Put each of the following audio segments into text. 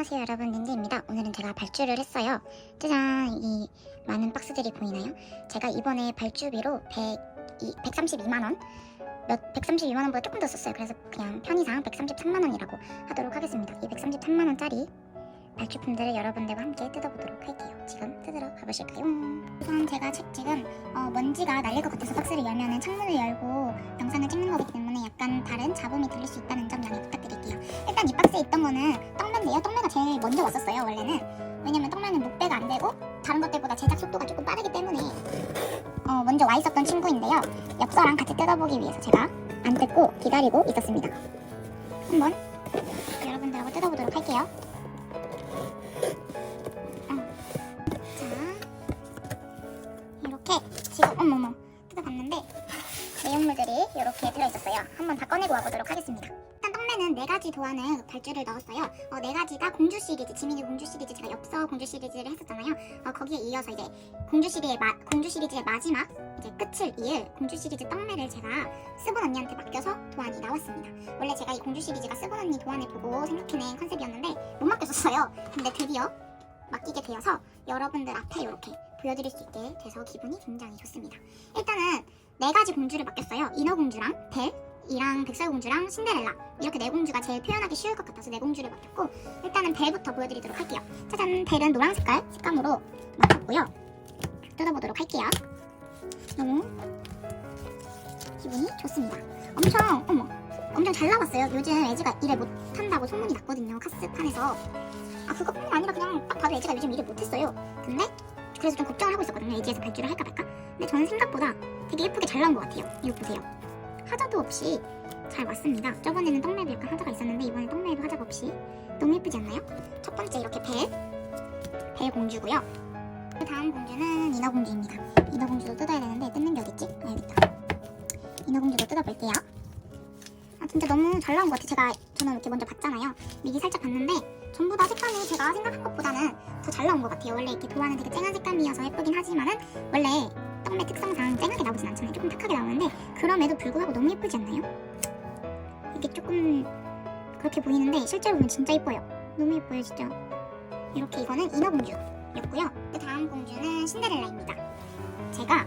안녕하세요 여러분. 닌자입니다. 오늘은 제가 발주를 했어요. 짜잔! 이 많은 박스들이 보이나요? 제가 이번에 발주비로 100, 132만원? 몇 132만원보다 조금 더 썼어요. 그래서 그냥 편의상 133만원이라고 하도록 하겠습니다. 이 133만원짜리 발주품들을 여러분들과 함께 뜯어보도록 할게요 지금 뜯으러 가보실까요? 우선 제가 책 지금 어, 먼지가 날릴 것 같아서 박스를 열면 창문을 열고 영상을 찍는 거기 때문에 약간 다른 잡음이 들릴 수 있다는 점 양해 부탁드릴게요 일단 이 박스에 있던 거는 떡매인데요. 떡매가 제일 먼저 왔었어요, 원래는. 왜냐면 떡매는 목배가 안 되고 다른 것들보다 제작 속도가 조금 빠르기 때문에 어, 먼저 와 있었던 친구인데요. 엽서랑 같이 뜯어보기 위해서 제가 안 뜯고 기다리고 있었습니다. 한번 여러분들하고 뜯어보도록 할게요. 와보도록 하겠습니다. 일단 떡매는 네 가지 도안을 발주를 넣었어요. 어, 네 가지가 공주 시리즈, 지민이 공주 시리즈, 제가 엽서 공주 시리즈를 했었잖아요. 어, 거기에 이어서 이제 공주 시리즈의 마, 공주 시리즈의 마지막 이제 끝을 이을 공주 시리즈 떡매를 제가 스본 언니한테 맡겨서 도안이 나왔습니다. 원래 제가 이 공주 시리즈가 스본 언니 도안을 보고 생각해낸 컨셉이었는데 못 맡겼었어요. 근데 드디어 맡기게 되어서 여러분들 앞에 이렇게 보여드릴 수 있게 돼서 기분이 굉장히 좋습니다. 일단은 네 가지 공주를 맡겼어요. 인어공주랑 벨, 이랑 백설공주랑 신데렐라 이렇게 네 공주가 제일 표현하기 쉬울 것 같아서 네 공주를 맡겼고 일단은 벨부터 보여드리도록 할게요. 짜잔 벨은 노란 색깔 색감으로 맡았고요. 뜯어보도록 할게요. 너무 기분이 좋습니다. 엄청 어머 엄청 잘 나왔어요. 요즘 에즈가 일을 못한다고 소문이 났거든요. 카스판에서 아 그것뿐만 아니라 그냥 딱 봐도 에즈가 요즘 일을 못했어요. 근데 그래서 좀 걱정을 하고 있었거든요. 에즈에서 발주를 할까 말까. 근데 저는 생각보다 되게 예쁘게 잘 나온 것 같아요. 이거 보세요. 하자도 없이 잘 왔습니다. 저번에는 떡매도 약간 하자가 있었는데 이번에 떡매도 하자가 없이 너무 예쁘지 않나요? 첫 번째 이렇게 벨, 벨 공주고요. 그 다음 공주는 인어공주입니다. 인어공주도 뜯어야 되는데 뜯는 게 어딨지? 아, 있다. 인어공주도 뜯어볼게요. 아 진짜 너무 잘 나온 것 같아요. 제가 저는 이렇게 먼저 봤잖아요. 미리 살짝 봤는데 전부 다 색감이 제가 생각한 것보다는 더 잘 나온 것 같아요. 원래 이렇게 도안은 되게 쨍한 색감이어서 예쁘긴 하지만은 원래 떡매 특성상 쨍하게 나오진 않잖아요. 조금 탁하게 나오는데 그럼에도 불구하고 너무 예쁘지 않나요? 이게 조금 그렇게 보이는데 실제로 보면 진짜 예뻐요. 너무 예뻐요, 진짜. 이렇게 이거는 인어공주였고요. 그 다음 공주는 신데렐라입니다. 제가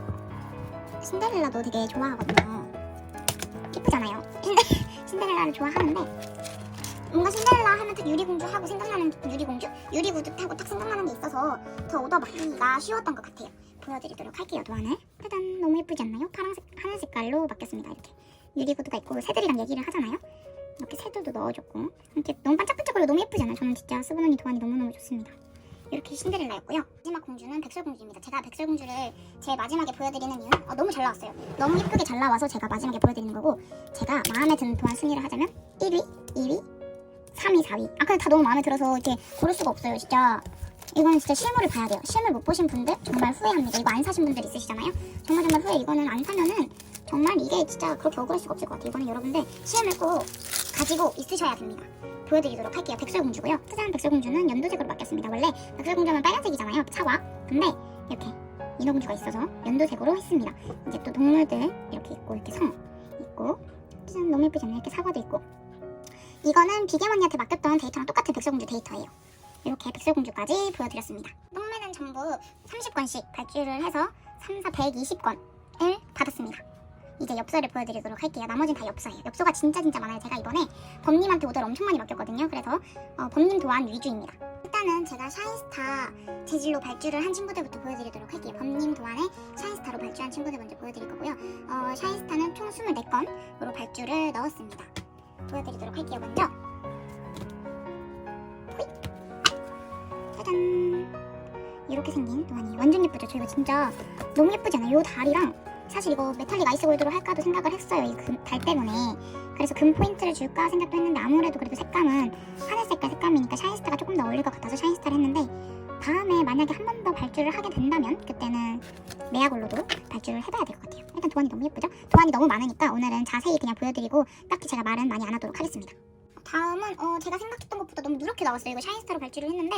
신데렐라도 되게 좋아하거든요. 예쁘잖아요. 신데, 신데렐라를 좋아하는데 뭔가 신데렐라 하면 딱 유리공주 하고 생각나는 유리공주? 유리구두 타고 딱 생각나는 게 있어서 더 얻어맞기가 쉬웠던 것 같아요. 보여드리도록 할게요 도안을. 짜잔 너무 예쁘지 않나요? 파란색 하늘 색깔로 바뀌었습니다 이렇게. 유리구두가 있고 새들이랑 얘기를 하잖아요. 이렇게 새들도 넣어줬고. 이렇게 너무 반짝반짝거리고 너무 예쁘지 않아요? 저는 진짜 스본 언니 도안이 너무너무 좋습니다. 이렇게 신데렐라였고요. 마지막 공주는 백설공주입니다. 제가 백설공주를 제일 마지막에 보여드리는 이유는 어, 너무 잘 나왔어요. 너무 예쁘게 잘 나와서 제가 마지막에 보여드리는 거고 제가 마음에 드는 도안 순위를 하자면 1위, 2위, 3위, 4위. 아 근데 다 너무 마음에 들어서 이렇게 고를 수가 없어요 진짜 이거는 진짜 실물을 봐야 돼요. 실물 못 보신 분들 정말 후회합니다. 이거 안 사신 분들 있으시잖아요. 정말 정말 후회. 이거는 안 사면은 정말 이게 진짜 그렇게 억울할 수가 없을 것 같아요. 이거는 여러분들 실물 꼭 가지고 있으셔야 됩니다. 보여드리도록 할게요. 백설공주고요. 짜잔 백설공주는 연두색으로 바뀌었습니다. 원래 백설공주는 빨간색이잖아요. 차와. 근데 이렇게 인어공주가 있어서 연두색으로 했습니다. 이제 또 동물들 이렇게 있고 이렇게 성 있고 짜잔 너무 예쁘지 않나요? 이렇게 사과도 있고 이거는 비겜 언니한테 맡겼던 데이터랑 똑같은 백설공주 데이터예요. 이렇게 백설공주까지 보여드렸습니다. 떡매는 전부 30권씩 발주를 해서 3, 4, 120권을 받았습니다. 이제 엽서를 보여드리도록 할게요. 나머지는 다 엽서예요. 엽서가 진짜 진짜 많아요. 제가 이번에 범님한테 오더를 엄청 많이 맡겼거든요. 그래서 어, 범님 도안 위주입니다. 일단은 제가 샤인스타 재질로 발주를 한 친구들부터 보여드리도록 할게요. 범님 도안에 샤인스타로 발주한 친구들 먼저 보여드릴 거고요. 어, 샤인스타는 총 24건으로 발주를 넣었습니다. 보여드리도록 할게요. 먼저 짜잔 이렇게 생긴 도안이 완전 예쁘죠. 저 이거 진짜 너무 예쁘지 않아요? 요 다리랑 사실 이거 메탈릭 아이스 골드로 할까도 생각을 했어요 이 달 때문에. 그래서 금 포인트를 줄까 생각도 했는데 아무래도 그래도 색감은 하늘 색깔 색감이니까 샤인스타가 조금 더 어울릴 것 같아서 샤인스타를 했는데 다음에 만약에 한 번 더 발주를 하게 된다면 그때는 메아골로도 발주를 해봐야 될 것 같아요. 일단 도안이 너무 예쁘죠? 도안이 너무 많으니까 오늘은 자세히 그냥 보여드리고 딱히 제가 말은 많이 안 하도록 하겠습니다 다음은 어, 제가 생각했던 것보다 너무 누렇게 나왔어요 이거 샤인스타로 발주를 했는데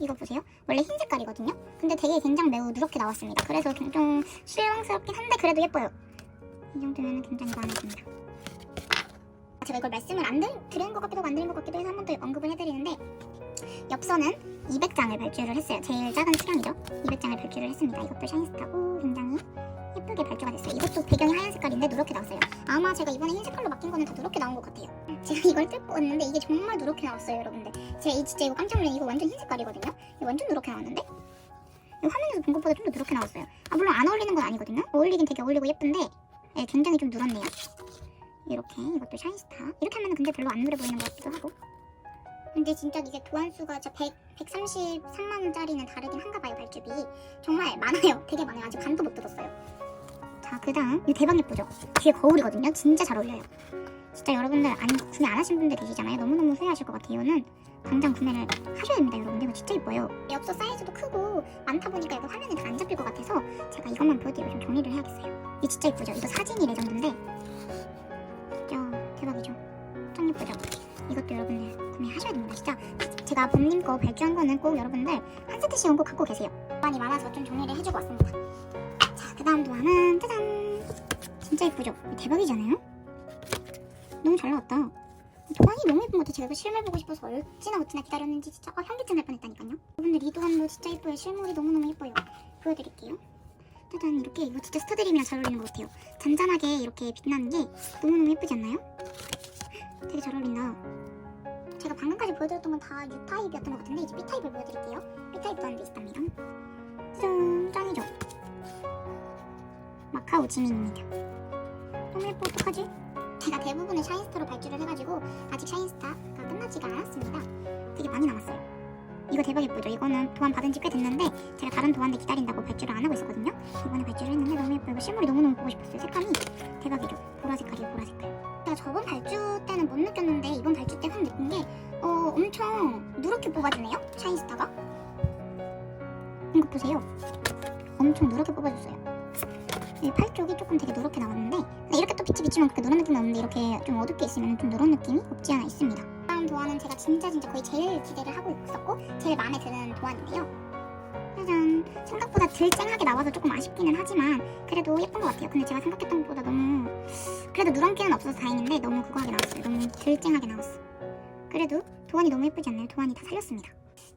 이거 보세요. 원래 흰 색깔이거든요. 근데 되게 굉장히 매우 누렇게 나왔습니다. 그래서 좀 실망스럽긴 한데 그래도 예뻐요. 이 정도면 굉장히 마음에 듭니다. 제가 이걸 말씀을 안 드, 드린 것 같기도 하고 안 드린 것 같기도 해서 한 번 더 언급을 해드리는데 엽서는 200장을 발주를 했어요. 제일 작은 수량이죠. 200장을 발주를 했습니다. 이것도 샤인스타고 굉장히 예쁘게 발주가 됐어요. 이것도 배경이 하얀 색깔인데 누렇게 나왔어요. 아마 제가 이번에 흰 색깔로 바뀐 거는 다 누렇게 나온 것 같아요. 제가 이걸 뜯고 왔는데 이게 정말 누렇게 나왔어요, 여러분들. 제가 이 진짜 이거 깜짝 놀란 이거 완전 흰 색깔이거든요. 이거 완전 누렇게 나왔는데? 이거 화면에서 본 것보다 좀 더 누렇게 나왔어요. 아 물론 안 어울리는 건 아니거든요. 어울리긴 되게 어울리고 예쁜데 네, 굉장히 좀 누렇네요. 이렇게 이것도 샤인스타. 이렇게 하면 근데 별로 안 누래 보이는 것 같기도 하고. 근데 진짜 이게 도안수가 진짜 100, 133만 원짜리는 다르긴 한가 봐요 발주비. 정말 많아요. 되게 많아요. 아직 반도 못 뜯었어요. 자 그 다음 이거 대박 예쁘죠? 뒤에 거울이거든요. 진짜 잘 어울려요. 진짜 여러분들 안 구매 안 하신 분들 계시잖아요. 너무너무 후회하실 것 같아요. 이거는 당장 구매를 하셔야 됩니다, 여러분들. 이거 진짜 예뻐요. 엽서 사이즈도 크고 많다 보니까 여기 화면에 다 안 잡힐 것 같아서 제가 이것만 보여드리고 좀 정리를 해야겠어요. 이거 진짜 예쁘죠? 이거 사진이 레전드인데 진짜 대박이죠? 짱 예쁘죠? 이것도 여러분들 구매하셔야 됩니다. 진짜 제가 봄님 거 발주한 거는 꼭 여러분들 한 세트씩은 꼭 갖고 계세요. 많이 많아서 좀 정리를 해주고 왔습니다. 자, 그 다음 도안은 짜잔! 진짜 예쁘죠? 대박이잖아요? 너무 잘 나왔다. 도안이 너무 예쁜 것 같아요. 제가 이거 실물 보고 싶어서 어찌나 어찌나 기다렸는지 진짜 아, 현기증 날 뻔했다니까요. 여러분들 이 도안도 진짜 예뻐요. 실물이 너무너무 예뻐요. 보여드릴게요. 짜잔 이렇게 이거 진짜 스타드림이랑 잘 어울리는 것 같아요. 잔잔하게 이렇게 빛나는 게 너무너무 예쁘지 않나요? 되게 잘 어울린다. 제가 방금까지 보여드렸던 건 다 U타입이었던 것 같은데 이제 B타입을 보여드릴게요. B타입 도안도 있답니다. 짠 짱이죠? 마카오 지민입니다. 너무 예뻐 어떡하지? 제가 대부분을 샤인스타로 발주를 해가지고 아직 샤인스타가 끝나지가 않았습니다. 되게 많이 남았어요. 이거 대박 예쁘죠? 이거는 도안 받은 지 꽤 됐는데 제가 다른 도안대 기다린다고 발주를 안 하고 있었거든요. 이번에 발주를 했는데 너무 예뻐요. 이거 실물이 너무너무 보고 싶었어요. 색감이 대박이죠? 보라 색깔이에요, 보라 색깔. 제가 저번 발주 때는 못 느꼈는데 이번 발주 때 확 느낀 게 어, 엄청 누렇게 뽑아주네요. 샤인스타가. 이거 보세요. 엄청 누렇게 뽑아줬어요. 이 팔 쪽이 조금 되게 누렇게 나왔는데 이렇게 또 빛이 비치면 그렇게 누런 느낌이 없는데 이렇게 좀 어둡게 있으면 좀 누런 느낌이 없지 않아 있습니다. 다음 도안은 제가 진짜 진짜 거의 제일 기대를 하고 있었고 제일 마음에 드는 도안인데요. 짜잔 생각보다 덜 쨍하게 나와서 조금 아쉽기는 하지만 그래도 예쁜 것 같아요. 근데 제가 생각했던 것보다 너무 그래도 누런기는 없어서 다행인데 너무 그거하게 나왔어요. 너무 덜 쨍하게 나왔어. 그래도 도안이 너무 예쁘지 않나요? 도안이 다 살렸습니다.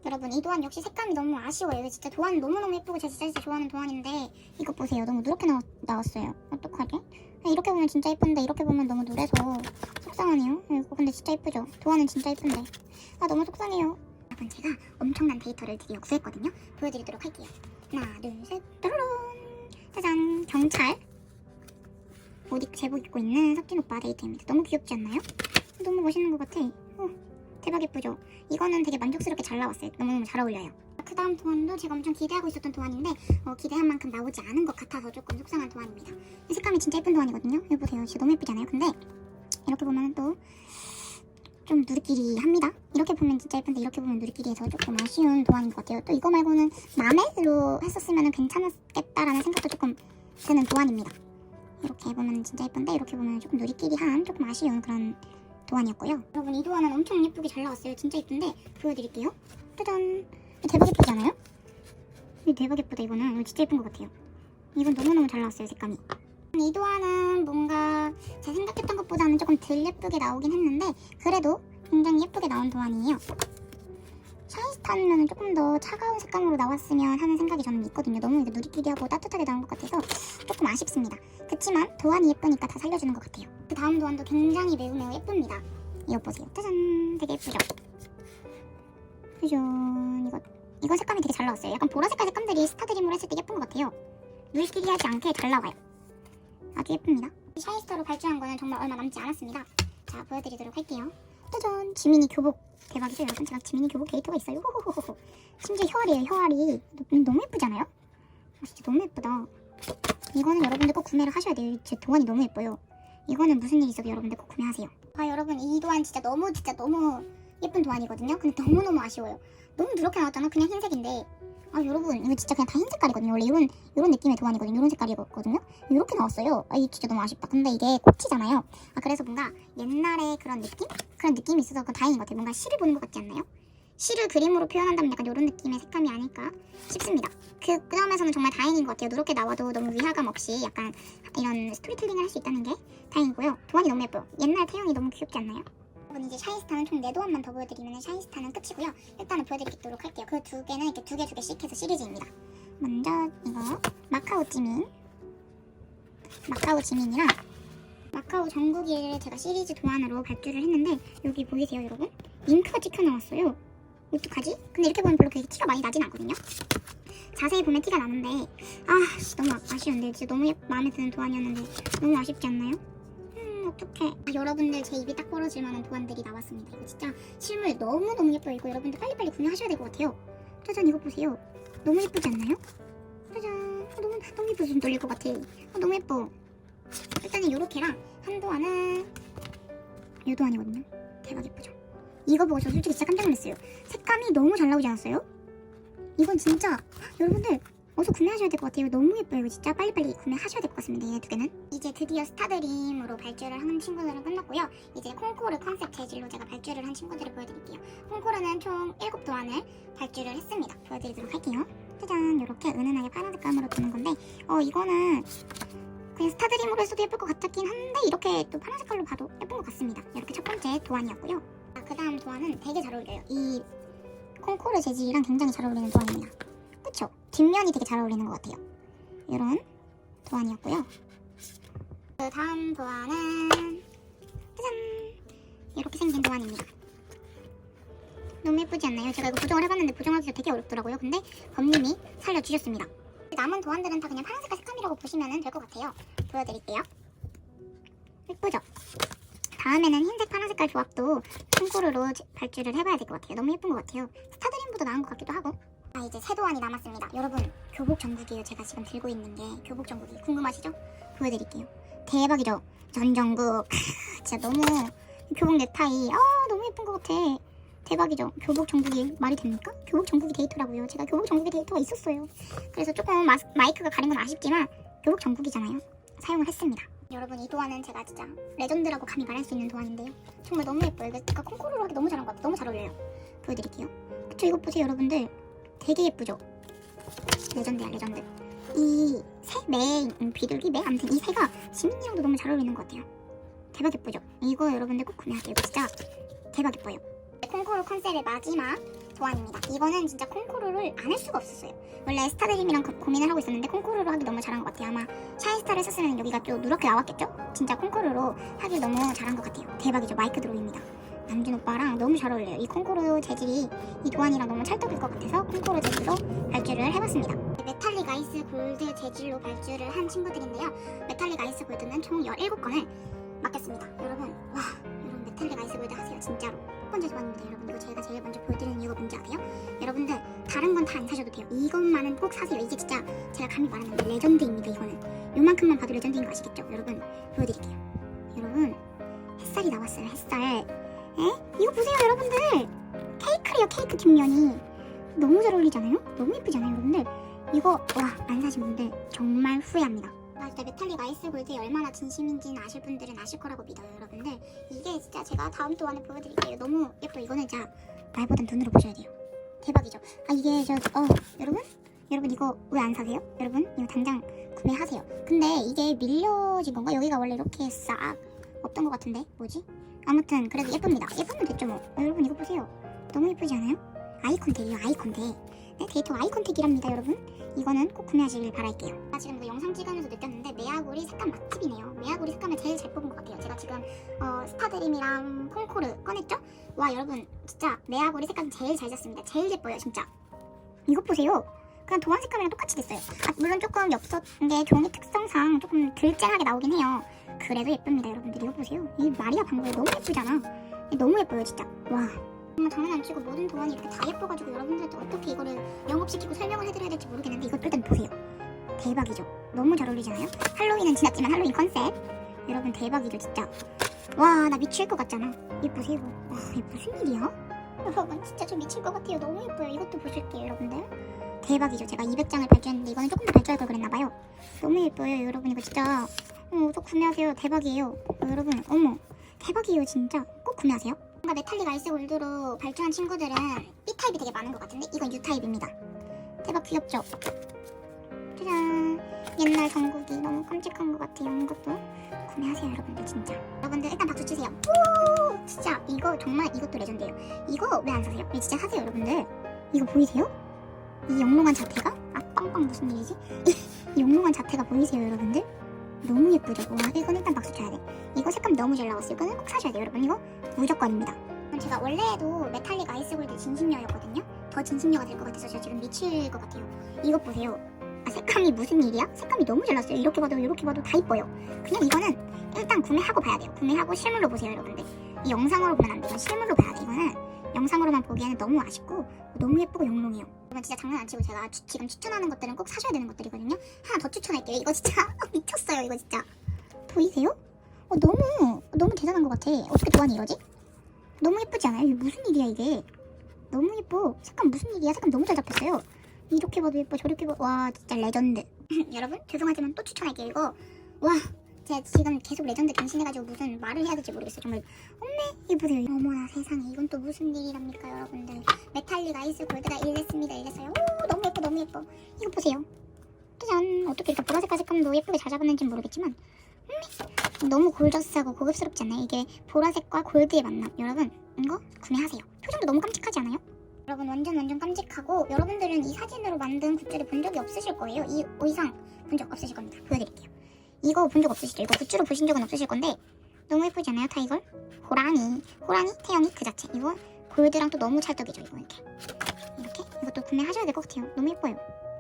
여러분 이 도안 역시 색감이 너무 아쉬워요. 진짜 도안 너무너무 예쁘고 제가 진짜 진짜 좋아하는 도안인데 이거 보세요. 너무 누렇게 나왔, 나왔어요. 어떡하지? 이렇게 보면 진짜 예쁜데 이렇게 보면 너무 누래서 속상하네요. 이거 근데 진짜 예쁘죠? 도안은 진짜 예쁜데 아 너무 속상해요. 여러분 제가 엄청난 데이터를 되게 역수했거든요. 보여드리도록 할게요. 하나 둘셋 따르릉 짜잔 경찰 옷 입, 제복 입고 있는 석진 오빠 데이터입니다. 너무 귀엽지 않나요? 너무 멋있는 것 같아. 어, 대박 예쁘죠? 이거는 되게 만족스럽게 잘 나왔어요. 너무너무 잘 어울려요. 그 다음 도안도 제가 엄청 기대하고 있었던 도안인데 어, 기대한 만큼 나오지 않은 것 같아서 조금 속상한 도안입니다. 이 색감이 진짜 예쁜 도안이거든요. 여기 보세요. 진짜 너무 예쁘지 않아요? 근데 이렇게 보면 또 좀 누리끼리 합니다. 이렇게 보면 진짜 예쁜데 이렇게 보면 누리끼리해서 조금 아쉬운 도안인 것 같아요. 또 이거 말고는 마멜로 했었으면 괜찮았겠다라는 생각도 조금 드는 도안입니다. 이렇게 보면 진짜 예쁜데 이렇게 보면 조금 누리끼리한 조금 아쉬운 그런 도안이었고요. 여러분 이 도안은 엄청 예쁘게 잘 나왔어요. 진짜 예쁜데 보여드릴게요. 짜잔. 대박 예쁘지 않아요? 이거 대박 예쁘다 이거는. 이거 진짜 예쁜 것 같아요. 이건 너무너무 잘 나왔어요 색감이. 이 도안은 뭔가 제가 생각했던 것보다는 조금 덜 예쁘게 나오긴 했는데 그래도 굉장히 예쁘게 나온 도안이에요. 샤인스타는 조금 더 차가운 색감으로 나왔으면 하는 생각이 저는 있거든요. 너무 이게 누리끼리하고 따뜻하게 나온 것 같아서 조금 아쉽습니다. 그치만 도안이 예쁘니까 다 살려주는 것 같아요. 그 다음 도안도 굉장히 매우 매우 예쁩니다. 이거 보세요. 짜잔, 되게 예쁘죠? 그죠? 이거 이거 색감이 되게 잘 나왔어요. 약간 보라 색깔 색감들이 스타드림으로 했을 때 예쁜 것 같아요. 누리끼리하지 않게 잘 나와요. 아주 예쁩니다. 샤이스타로 발주한 거는 정말 얼마 남지 않았습니다. 자, 보여드리도록 할게요. 짜잔, 지민이 교복 대박이죠, 여러분. 제가 지민이 교복 데이터가 있어요. 호호호호. 심지어 혀알이에요, 혀알이. 너- 너무 예쁘지 않아요? 아, 진짜 너무 예쁘다. 이거는 여러분들 꼭 구매를 하셔야 돼요. 제 도안이 너무 예뻐요. 이거는 무슨 일 있어도 여러분들 꼭 구매하세요. 아, 여러분 이 도안 진짜 너무 진짜 너무 예쁜 도안이거든요. 근데 너무너무 아쉬워요. 너무 누렇게 나왔잖아. 그냥 흰색인데. 아, 여러분 이거 진짜 그냥 다 흰 색깔이거든요. 원래 이런 이런 느낌의 도안이거든요. 이런 색깔이거든요. 이렇게 나왔어요. 아, 이거 진짜 너무 아쉽다. 근데 이게 꽃이잖아요. 아, 그래서 뭔가 옛날에 그런 느낌? 그런 느낌이 있어서 그 다행인 것 같아요. 뭔가 시를 보는 것 같지 않나요? 시를 그림으로 표현한다면 약간 이런 느낌의 색감이 아닐까 싶습니다. 그, 그 점에서는 정말 다행인 것 같아요. 누렇게 나와도 너무 위화감 없이 약간 이런 스토리텔링을 할 수 있다는 게 다행이고요. 도안이 너무 예뻐요. 옛날 태영이 너무 귀엽지 않나요? 여러분 이제 샤이스타는 총 4도안만 더 보여드리면 샤이스타는 끝이고요. 일단은 보여드리도록 할게요. 그 두 개는 이렇게 두 개 두 개씩 해서 시리즈입니다. 먼저 이거 마카오 찌민 마카오 지민이랑 마카오 전국이를 제가 시리즈 도안으로 발주를 했는데 여기 보이세요 여러분? 잉크가 찍혀 나왔어요. 어떡하지? 근데 이렇게 보면 별로 그렇게 티가 많이 나진 않거든요. 자세히 보면 티가 나는데 아 씨, 너무 아- 아쉬운데 진짜 너무 예- 마음에 드는 도안이었는데 너무 아쉽지 않나요? 아, 여러분들 제 입이 딱 벌어질 만한 도안들이 나왔습니다. 이거 진짜 실물 너무너무 예뻐요. 이거 여러분들 빨리빨리 구매하셔야 될 것 같아요. 짜잔 이거 보세요. 너무 예쁘지 않나요? 짜잔. 아, 너무 너무 예뻐서 좀 돌릴 것 같아. 아, 너무 예뻐. 일단은 요렇게랑 한 도안은 요 도안이거든요. 대박 예쁘죠? 이거 보고 저 솔직히 진짜 깜짝 놀랐어요. 색감이 너무 잘 나오지 않았어요? 이건 진짜 여러분들 어서 구매하셔야 될 것 같아요. 너무 예뻐요. 진짜 빨리빨리 구매하셔야 될 것 같습니다. 이두 개는. 이제 드디어 스타드림으로 발주를 한 친구들은 끝났고요. 이제 콩코르 컨셉 재질로 제가 발주를 한 친구들을 보여드릴게요. 콩코르는 총 7도안을 발주를 했습니다. 보여드리도록 할게요. 짜잔 이렇게 은은하게 파란 색감으로 도는 건데 어 이거는 그냥 스타드림으로 해서도 예쁠 것 같긴 한데 이렇게 또 파란 색깔로 봐도 예쁜 것 같습니다. 이렇게 첫 번째 도안이었고요. 그 다음 도안은 되게 잘 어울려요. 이 콩코르 재질이랑 굉장히 잘 어울리는 도안입니다. 그쵸? 뒷면이 되게 잘 어울리는 것 같아요. 이런 도안이었고요. 그 다음 도안은 짜잔! 이렇게 생긴 도안입니다. 너무 예쁘지 않나요? 제가 이거 보정을 해봤는데 보정하기가 되게 어렵더라고요. 근데 범님이 살려주셨습니다. 남은 도안들은 다 그냥 파란 색깔 색감이라고 보시면 될 것 같아요. 보여드릴게요. 예쁘죠? 다음에는 흰색 파란 색깔 조합도 콩코르로 발주를 해봐야 될 것 같아요. 너무 예쁜 것 같아요. 스타드림보다 나은 것 같기도 하고. 아 이제 세 도안이 남았습니다. 여러분 교복 전국이에요. 제가 지금 들고 있는 게 교복 전국이 궁금하시죠? 보여드릴게요. 대박이죠? 전 전국 진짜 너무 교복 넥타이 아 너무 예쁜 것 같아. 대박이죠? 교복 전국이 말이 됩니까? 교복 전국이 데이터라고요. 제가 교복 전국이 데이터가 있었어요. 그래서 조금 마, 마이크가 가린 건 아쉽지만 교복 전국이잖아요. 사용을 했습니다. 여러분 이 도안은 제가 진짜 레전드라고 감히 말할 수 있는 도안인데요. 정말 너무 예뻐요. 이거 제가 콩코르로 하기 너무 잘한 것 같아요. 너무 잘 어울려요. 보여드릴게요. 그쵸 이거 보세요 여러분들. 되게 예쁘죠? 레전드야 레전드. 이 새, 매, 음, 비둘기, 매 아무튼 이 새가 지민이랑도 너무 잘 어울리는 것 같아요. 대박 예쁘죠? 이거 여러분들 꼭 구매하세요 진짜 대박 예뻐요. 콩코르 컨셉의 마지막 도안입니다. 이거는 진짜 콩코르를 안 할 수가 없었어요. 원래 스타드림이랑 고- 고민을 하고 있었는데 콩코르로 하기 너무 잘한 것 같아요. 아마 샤이스타를 썼으면 여기가 또 누렇게 나왔겠죠? 진짜 콩코르로 하기 너무 잘한 것 같아요. 대박이죠? 마이크 드로입니다 남준 오빠랑 너무 잘 어울려요. 이 콩코르 재질이 이 도안이랑 너무 찰떡일 것 같아서 콩코르 재질로 발주를 해봤습니다. 메탈릭 아이스 골드 재질로 발주를 한 친구들인데요. 메탈릭 아이스 골드는 총 17건을 맡겼습니다. 여러분, 와, 여러분 메탈릭 아이스 골드 하세요, 진짜로. 첫 번째 도안입니다, 여러분. 이거 제가 제일 먼저 보여드리는 이유가 뭔지 아세요? 여러분들, 다른 건 다 안 사셔도 돼요. 이것만은 꼭 사세요. 이게 진짜 제가 감히 말하는 게 레전드입니다, 이거는. 요만큼만 봐도 레전드인 거 아시겠죠? 여러분, 보여드릴게요. 여러분, 햇살이 나왔어요, 햇살. 에? 이거 보세요 여러분들. 케이크래요 케이크 뒷면이. 너무 잘 어울리잖아요? 너무 예쁘잖아요 여러분들. 이거 와 안 사신 분들. 정말 후회합니다. 아, 진짜 메탈릭 아이스 골드에 얼마나 진심인지는 아실 분들은 아실 거라고 믿어요 여러분들. 이게 진짜 제가 다음 도안에 보여드릴게요. 너무 예뻐 이거는 진짜 말보단 눈으로 보셔야 돼요. 대박이죠? 아 이게 저 어 여러분? 여러분 이거 왜 안 사세요? 여러분 이거 당장 구매하세요. 근데 이게 밀려진 건가? 여기가 원래 이렇게 싹 없던 것 같은데? 뭐지? 아무튼 그래도 예쁩니다. 예쁘면 됐죠 뭐. 어, 여러분 이거 보세요. 너무 예쁘지 않아요? 아이콘택이요 아이콘택. 네 데이터 아이콘택이랍니다 여러분. 이거는 꼭 구매하시길 바랄게요. 나 지금 이거 영상 찍으면서 느꼈는데 메아구리 색감 맛집이네요. 메아구리 색감을 제일 잘 뽑은 것 같아요. 제가 지금 어, 스타드림이랑 콩코르 꺼냈죠? 와 여러분 진짜 메아구리 색감 제일 잘 잤습니다. 제일 예뻐요 진짜. 이것 보세요. 그냥 도안 색감이랑 똑같이 됐어요. 아, 물론 조금 엽서 게 종이 특성상 조금 들쨍하게 나오긴 해요. 그래도 예쁩니다 여러분들. 이거 보세요. 이 마리아 방구 너무 예쁘잖아. 너무 예뻐요 진짜. 와. 정말 장난 안 치고 모든 도안이 이렇게 다 예뻐가지고 여러분들도 어떻게 이거를 영업시키고 설명을 해드려야 될지 모르겠는데 이거 일단 보세요. 대박이죠? 너무 잘 어울리잖아요? 할로윈은 지났지만 할로윈 컨셉. 여러분 대박이죠 진짜. 와 나 미칠 것 같잖아. 이거 보세요? 와 이게 무슨 일이야? 여러분 진짜 좀 미칠 것 같아요. 너무 예뻐요. 이것도 보실게요 여러분들. 대박이죠? 제가 200장을 발주했는데 이거는 조금 더 발주할 걸 그랬나봐요. 너무 예뻐요 여러분. 이거 진짜 어머 또 구매하세요 대박이에요 어, 여러분 어머 대박이에요 진짜 꼭 구매하세요 뭔가 메탈릭 아이스 골드로 발주한 친구들은 B타입이 되게 많은 것 같은데 이건 U타입입니다 대박 귀엽죠? 짜잔 옛날 전국이 너무 깜찍한 것 같아요 이것도 구매하세요 여러분들 진짜 여러분들 일단 박수 치세요 우! 이거 진짜 이거 정말 이것도 레전드예요. 이거 왜 안 사세요? 이거 진짜 사세요 여러분들. 이거 보이세요? 이 영롱한 자태가? 아 빵빵 무슨 일이지? 이 영롱한 자태가 보이세요 여러분들? 너무 예쁘죠? 와 이건 일단 박수 쳐야 돼. 이거 색감 너무 잘 나왔어요. 이거는 꼭 사셔야 돼요 여러분. 이거 무조건입니다. 제가 원래도 메탈릭 아이스골드 진심녀였거든요. 더 진심녀가 될 것 같아서 제가 지금 미칠 것 같아요. 이것 보세요. 아, 색감이 무슨 일이야? 색감이 너무 잘 났어요. 이렇게 봐도 이렇게 봐도 다 이뻐요. 그냥 이거는 일단 구매하고 봐야 돼요. 구매하고 실물로 보세요, 여러분들. 이 영상으로 보면 안 돼요. 실물로 봐야 돼. 이거는 영상으로만 보기에는 너무 아쉽고 너무 예쁘고 영롱해요. 여러분 진짜 장난 안 치고 제가 추- 지금 추천하는 것들은 꼭 사셔야 되는 것들이거든요. 하나 더 추천할게요. 이거 진짜 미쳤어요. 이거 진짜 보이세요? 어, 너무 너무 대단한 것 같아. 어떻게 도안이 이러지? 너무 예쁘지 않아요? 이게 무슨 일이야 이게? 너무 예뻐. 색감 무슨 일이야? 색감 너무 잘 잡혔어요. 이렇게 봐도 예뻐, 저렇게 봐도 와 진짜 레전드. 여러분 죄송하지만 또 추천할게요. 이거 와 제가 지금 계속 레전드 갱신해가지고 무슨 말을 해야 될지 모르겠어요. 정말 엄매 이거 보세요. 어머나 세상에 이건 또 무슨 일이랍니까 여러분들. 메탈릭 아이스 골드가 일냈습니다. 일냈어요. 오 너무 예뻐 너무 예뻐. 이거 보세요. 짜잔 어떻게 이렇게 보라색깔 색감도 예쁘게 잘 잡았는지 모르겠지만 음, 너무 골저스하고 고급스럽지 않나요? 이게 보라색과 골드의 만남. 여러분 이거 구매하세요. 표정도 너무 깜찍하지 않아요? 여러분 완전 완전 깜찍하고 여러분들은 이 사진으로 만든 굿즈를 본 적이 없으실 거예요. 이 의상 본 적 없으실 겁니다. 보여드릴게요. 이거 본 적 없으시죠? 이거 굿즈로 보신 적은 없으실 건데 너무 예쁘지 않아요? 타이걸? 호랑이, 호랑이, 태영이 그 자체. 이거 골드랑 또 너무 찰떡이죠. 이거 이렇게 이렇게 이것도 구매하셔야 될 것 같아요. 너무 예뻐요.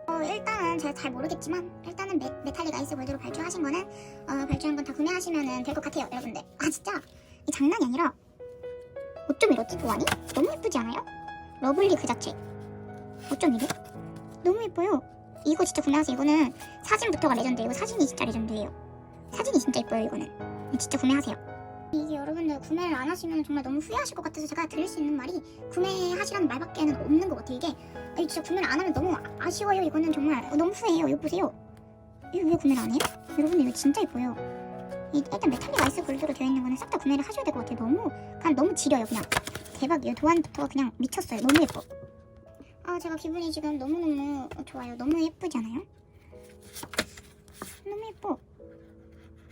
어, 일단은 제가 잘 모르겠지만 일단은 메, 메탈릭 아이스 골드로 발주하신 거는 어, 발주한 건 다 구매하시면 될 것 같아요, 여러분들. 아 진짜 이 장난이 아니라 어쩜 이렇지 도안이? 너무 예쁘지 않아요? 러블리 그 자체. 어쩜 이래? 너무 예뻐요. 이거 진짜 구매하세요. 이거는 사진부터가 레전드. 이거 사진이 진짜 레전드예요. 사진이 진짜 예뻐요. 이거는 이거 진짜 구매하세요. 이게 여러분들 구매를 안 하시면 정말 너무 후회하실 것 같아서 제가 드릴 수 있는 말이 구매하시라는 말밖에는 없는 것 같아요. 이게 진짜 구매를 안 하면 너무 아- 아쉬워요. 이거는 정말 어, 너무 후회해요. 이거 보세요. 이거 왜 구매를 안 해요? 여러분들 이거 진짜 예뻐요. 이 일단 메탈릭 아이스 골드로 되어 있는 거는 싹 다 구매를 하셔야 될 것 같아요. 너무 그냥 너무 지려요. 그냥 대박이에요. 도안부터 그냥 미쳤어요. 너무 예뻐. 아 제가 기분이 지금 너무너무 좋아요. 너무 예쁘지 않아요? 너무 예뻐.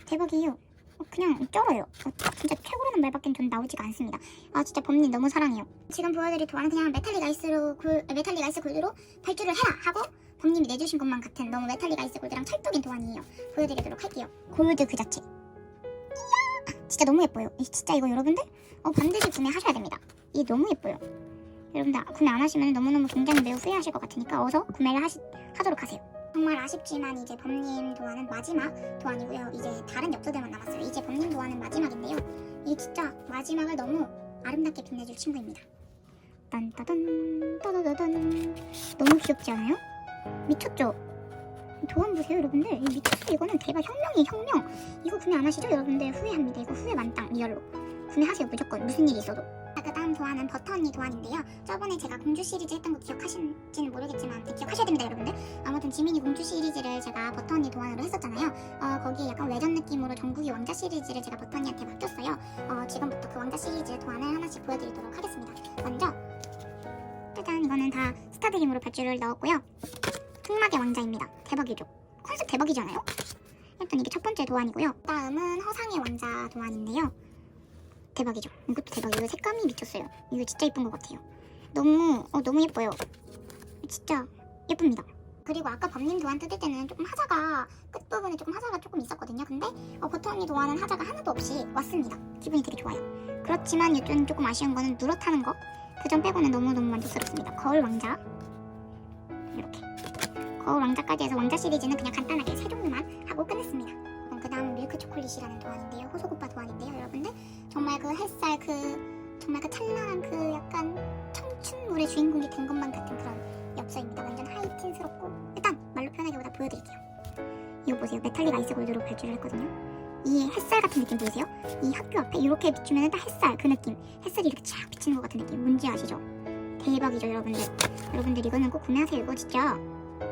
대박이에요. 어, 그냥 쩔어요. 어, 진짜 최고라는 말밖에 전 나오지가 않습니다. 아 진짜 범님 너무 사랑해요. 지금 보여드릴 도안은 그냥 메탈릭 아이스로 골, 메탈릭 아이스 골드로 발주를 해라 하고 범님이 내주신 것만 같은 너무 메탈릭 아이스 골드랑 찰떡인 도안이에요. 보여드리도록 할게요. 골드 그 자체. 이야 진짜 너무 예뻐요. 이 진짜 이거 여러분들 어, 반드시 구매하셔야 됩니다. 이 너무 예뻐요. 여러분들 구매 안 하시면 너무너무 굉장히 매우 후회하실 것 같으니까 어서 구매를 하시, 하도록 하세요. 정말 아쉽지만 이제 범님 도안은 마지막 도안이고요. 이제 다른 엽서들만 남았어요. 이제 범님 도안은 마지막인데요. 이 진짜 마지막을 너무 아름답게 빛내줄 친구입니다. 딴따단 따다다단 너무 귀엽지 않아요? 미쳤죠? 도안 보세요 여러분들 이 미쳤어 이거는 대박 혁명이 혁명 이거 구매 안 하시죠 여러분들 후회합니다 이거 후회 만땅 리얼로 구매하세요 무조건 무슨 일이 있어도 그 다음 도안은 버터 언니 도안인데요. 저번에 제가 공주 시리즈 했던 거 기억하시는지는 모르겠지만 네, 기억하셔야 됩니다 여러분들. 아무튼 지민이 공주 시리즈를 제가 버터 언니 도안으로 했었잖아요. 어, 거기에 약간 외전 느낌으로 정국이 왕자 시리즈를 제가 버터 언니한테 맡겼어요. 어, 지금부터 그 왕자 시리즈 도안을 하나씩 보여드리도록 하겠습니다. 먼저 짜잔 이거는 다 스타드림으로 밧줄을 넣었고요. 흑막의 왕자입니다. 대박이죠? 컨셉 대박이잖아요? 일단 이게 첫 번째 도안이고요. 다음은 허상의 왕자 도안인데요 대박이죠. 이것도 대박이에요. 색감이 미쳤어요. 이거 진짜 예쁜 것 같아요. 너무 어, 너무 예뻐요. 진짜 예쁩니다. 그리고 아까 범님 도안 뜯을 때는 조금 하자가 끝부분에 조금 하자가 조금 있었거든요. 근데 어, 버터 언니 도안은 하자가 하나도 없이 왔습니다. 기분이 되게 좋아요. 그렇지만 요즘 조금 아쉬운 거는 누렇다는 거. 그 점 빼고는 너무너무 만족스럽습니다. 거울 왕자 이렇게 거울 왕자까지 해서 왕자 시리즈는 그냥 간단하게 세 종류만 하고 끝냈습니다. 그 다음 밀크 초콜릿이라는 도안인데요. 호소고파 도안인데요. 여러분들 정말 그 햇살 그 정말 그 찬란한 그 약간 청춘물의 주인공이 된 것만 같은 그런 엽서입니다. 완전 하이틴스럽고 일단 말로 표현하기보다 보여드릴게요. 이거 보세요. 메탈릭 아이스 골드로 발주를 했거든요. 이 햇살 같은 느낌 보이세요? 이 학교 앞에 이렇게 비추면 딱 햇살 그 느낌. 햇살이 이렇게 쫙 비치는 것 같은 느낌. 뭔지 아시죠? 대박이죠, 여러분들. 여러분들 이거는 꼭 구매하세요. 이거 진짜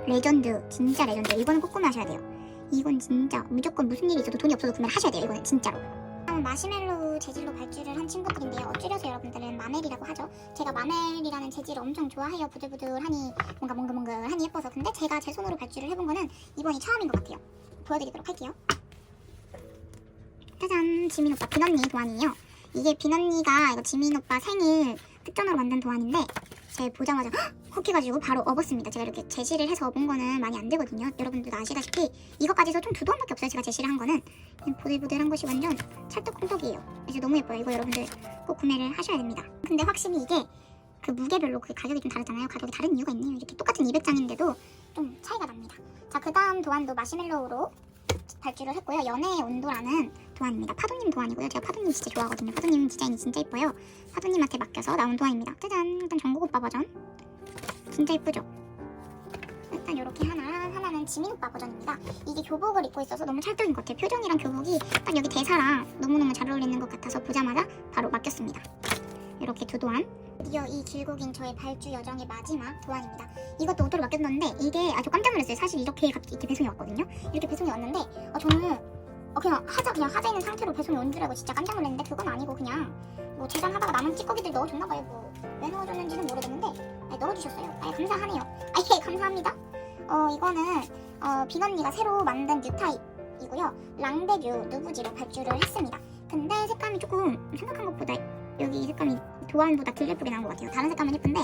레전드, 진짜 레전드. 이거는 꼭 구매하셔야 돼요. 이건 진짜 무조건 무슨 일이 있어도 돈이 없어도 구매를 하셔야 돼요. 이거는 진짜로. 다음은 마시멜로 재질로 발주를 한 친구들인데요. 어, 줄여서 여러분들은 마멜이라고 하죠. 제가 마멜이라는 재질을 엄청 좋아해요. 부들부들하니 뭔가 몽글몽글하니 예뻐서. 근데 제가 제 손으로 발주를 해본 거는 이번이 처음인 것 같아요. 보여드리도록 할게요. 짜잔, 지민 오빠 근언니 도안이에요. 이게 빈 언니가 이거 지민 오빠 생일 특전으로 만든 도안인데 제가 보자마자 헉 해가지고 바로 업었습니다. 제가 이렇게 제시를 해서 업은 거는 많이 안 되거든요. 여러분들도 아시다시피 이것까지 해서 총두 도안밖에 없어요. 제가 제시를 한 거는 보들보들한 것이 완전 찰떡궁떡이에요. 그래서 너무 예뻐요. 이거 여러분들 꼭 구매를 하셔야 됩니다. 근데 확실히 이게 그 무게별로 그 가격이 좀 다르잖아요. 가격이 다른 이유가 있네요. 이렇게 똑같은 200장인데도 좀 차이가 납니다. 자, 그 다음 도안도 마시멜로우로 발주를 했고요. 연애의 온도라는 도안입니다. 파도님 도안이고요. 제가 파도님 진짜 좋아하거든요. 파도님 디자인이 진짜 예뻐요. 파도님한테 맡겨서 나온 도안입니다. 짜잔! 일단 전국 오빠 버전. 진짜 예쁘죠? 일단 이렇게 하나, 하나는 지민 오빠 버전입니다. 이게 교복을 입고 있어서 너무 찰떡인 것 같아요. 표정이랑 교복이 딱 여기 대사랑 너무너무 잘 어울리는 것 같아서 보자마자 바로 맡겼습니다. 이렇게 두 도안. 드디어 이 길고 긴 저의 발주 여정의 마지막 도안입니다. 이것도 오토로 맡겼는데 이게 아주 깜짝 놀랐어요. 사실 이렇게 이렇게 배송이 왔거든요. 이렇게 배송이 왔는데 어, 저는 어, 그냥 하자 그냥 하자 있는 상태로 배송이 온 줄 알고 진짜 깜짝 놀랐는데 그건 아니고 그냥 뭐 재단하다가 남은 찌꺼기들 넣어줬나 봐요. 뭐 왜 넣어줬는지는 모르겠는데 아니, 넣어주셨어요. 아예 감사하네요. 아예 감사합니다. 어 이거는 어, 빈 언니가 새로 만든 뉴타입이고요. 랑베뷰 누부지로 발주를 했습니다. 근데 색감이 조금 생각한 것보다 여기 이 색감이 도안보다 덜 예쁘게 나온 것 같아요. 다른 색감은 예쁜데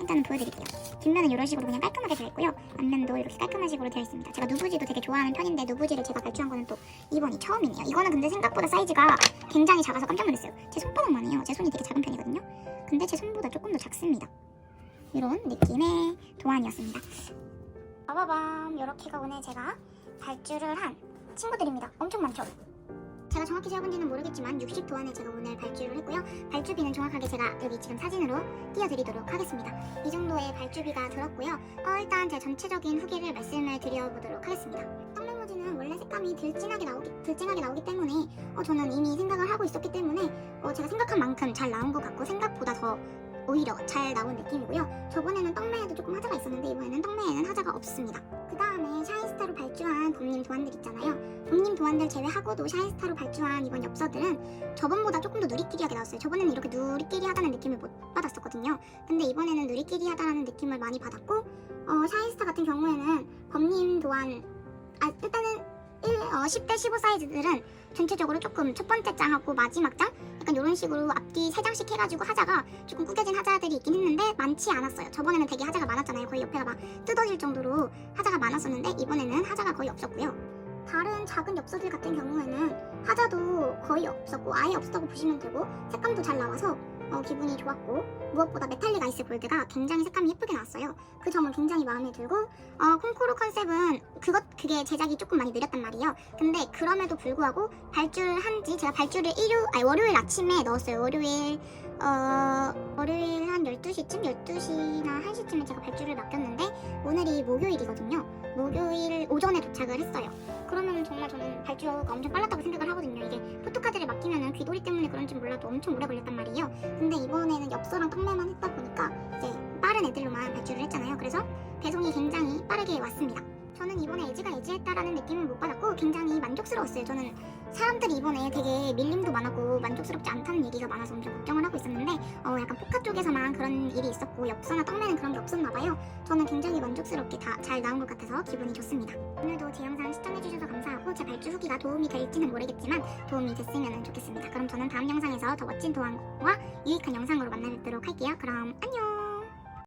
일단은 보여드릴게요. 뒷면은 이런 식으로 그냥 깔끔하게 되어 있고요. 앞면도 이렇게 깔끔한 식으로 되어 있습니다. 제가 누부지도 되게 좋아하는 편인데 누부지를 제가 발주한 거는 또 이번이 처음이네요. 이거는 근데 생각보다 사이즈가 굉장히 작아서 깜짝 놀랐어요. 제 손바닥만 해요. 제 손이 되게 작은 편이거든요. 근데 제 손보다 조금 더 작습니다. 이런 느낌의 도안이었습니다. 빠바밤 이렇게 가 오늘 제가 발주를 한 친구들입니다. 엄청 많죠? 제가 정확히 세어본지는 모르겠지만 60 도안을 제가 오늘 발주를 했고요. 발주비는 정확하게 제가 여기 지금 사진으로 띄워드리도록 하겠습니다. 이 정도의 발주비가 들었고요. 어, 일단 제 전체적인 후기를 말씀을 드려보도록 하겠습니다. 떡메모지는 원래 색감이 덜 진하게 나오기, 덜 진하게 나오기 때문에 어, 저는 이미 생각을 하고 있었기 때문에 어, 제가 생각한 만큼 잘 나온 것 같고 생각보다 더 오히려 잘 나온 느낌이고요. 저번에는 떡매에도 조금 하자가 있었는데 이번에는 떡매에는 하자가 없습니다. 그 다음에 샤인스타로 발주한 봄님 도안들 있잖아요. 봄님 도안들 제외하고도 샤인스타로 발주한 이번 엽서들은 저번보다 조금 더 누리끼리하게 나왔어요. 저번에는 이렇게 누리끼리 하다는 느낌을 못 받았었거든요. 근데 이번에는 누리끼리 하다는 느낌을 많이 받았고 어, 샤인스타 같은 경우에는 범님 도안 아 일단은 1, 어, 10대 15 사이즈들은 전체적으로 조금 첫 번째 장하고 마지막 장 약간 이런 식으로 앞뒤 세 장씩 해가지고 하자가 조금 구겨진 하자들이 있긴 했는데 많지 않았어요. 저번에는 되게 하자가 많았잖아요. 거의 옆에가 막 뜯어질 정도로 하자가 많았었는데 이번에는 하자가 거의 없었고요. 다른 작은 엽서들 같은 경우에는 하자도 거의 없었고 아예 없었다고 보시면 되고 색감도 잘 나와서 어, 기분이 좋았고 무엇보다 메탈릭 아이스 골드가 굉장히 색감이 예쁘게 나왔어요. 그 점은 굉장히 마음에 들고 어, 콩코르 컨셉은 그것 그게 제작이 조금 많이 느렸단 말이에요. 근데 그럼에도 불구하고 발주를 한지 제가 발주를 일요 아니 월요일 아침에 넣었어요. 월요일 어 월요일 한 12시쯤 12시나 1시쯤에 제가 발주를 맡겼는데 오늘이 목요일이거든요. 목요일 오전에 도착을 했어요. 그러면 정말 저는 발주가 엄청 빨랐다고 생각을 하거든요. 이게 포토카드를 맡기면은 귀돌이 때문에 그런지 몰라도 엄청 오래 걸렸단 말이에요. 근데 이번에는 엽서랑 떡매만 했다 보니까 이제 빠른 애들로만 발주를 했잖아요. 그래서 배송이 굉장히 빠르게 왔습니다. 저는 이번에 에지가 에지했다라는 느낌을 못 받았고 굉장히 만족스러웠어요. 저는 사람들이 이번에 되게 밀림도 많았고 만족스럽지 않다는 얘기가 많아서 엄청 걱정을 하고 있었는데 어, 약간 포카 쪽에서만 그런 일이 있었고 엽서나 떡매는 그런 게 없었나 봐요. 저는 굉장히 만족스럽게 다 잘 나온 것 같아서 기분이 좋습니다. 오늘도 제 영상 시청해주셔서 감사하고 제 발주 후기가 도움이 될지는 모르겠지만 도움이 됐으면 좋겠습니다. 그럼 저는 다음 영상에서 더 멋진 도안과 유익한 영상으로 만나 뵙도록 할게요. 그럼 안녕!